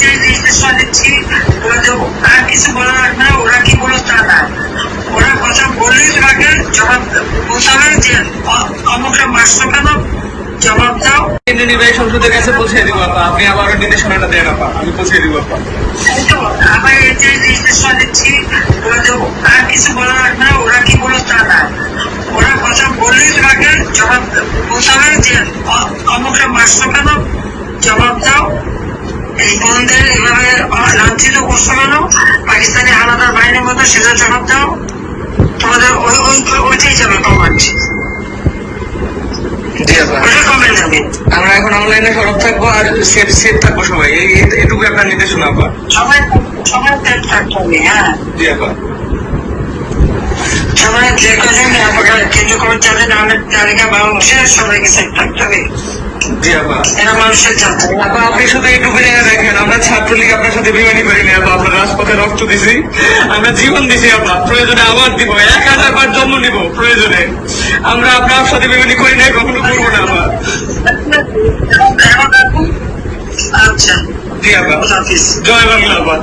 যে নির্দেশনা দিচ্ছি আর কিছু বলা লাগবে না ওরা কি বলো তা না। ওরা কথা বললেই তোমাকে জবাব বলতে হবে যে অমুকটা মারছো কেন? জবাব দাও। কেন্দ্রীয় নির্বাহী সংসদের কাছে পৌঁছে দিব আপা। আপনি আবারও নির্দেশনাটা দেন আপা। আমি পৌঁছে দিব আপা। এই তো আবার এই যে নির্দেশনা দিচ্ছি আর কিছু বলা লাগবে না ওরা কি বলো তা না। ওরা কথা বললেই তোমাকে জবাব বলতে হবে যে অমুকটা মারছো কেন? জবাব দাও। এই বোনদের এভাবে লাঞ্ছিত করছ কেন? পাকিস্তানি আলাদা বাহিনীর মতো সেটা জবাব দাও। তোমাদের ওই ওই ওইটাই যাবে কমান্ড। আমরা এখন অনলাইনে সরব থাকব আর সেফ সেফ থাকব সবাই। এটুকু আপনার নির্দেশনা আপা সবাই সবাই সেফ থাকতে হবে হ্যাঁ। জি আপা যে কজন কেন্দ্র কমিটি যাদের নামের তালিকা বাংলাদেশের সবাইকে সেট থাকতে হবে। জি আপা। এরা মানুষের জানতে হবে আপা আপনি শুধু এইটুকু জেনে আমরা ছাত্রলীগ আপনার সাথে বিমানি করিনি আপা আপনার রাজপথে রক্ত দিছি। আমরা জীবন দিছি আপা। প্রয়োজনে আবার দিব এক হাজার বার জন্ম নিব প্রয়োজনে। আমরা আপনার সাথে বিমানি করি নাই কখনো করব না আচ্ছা। জি আপা। জয় বাংলা আপা।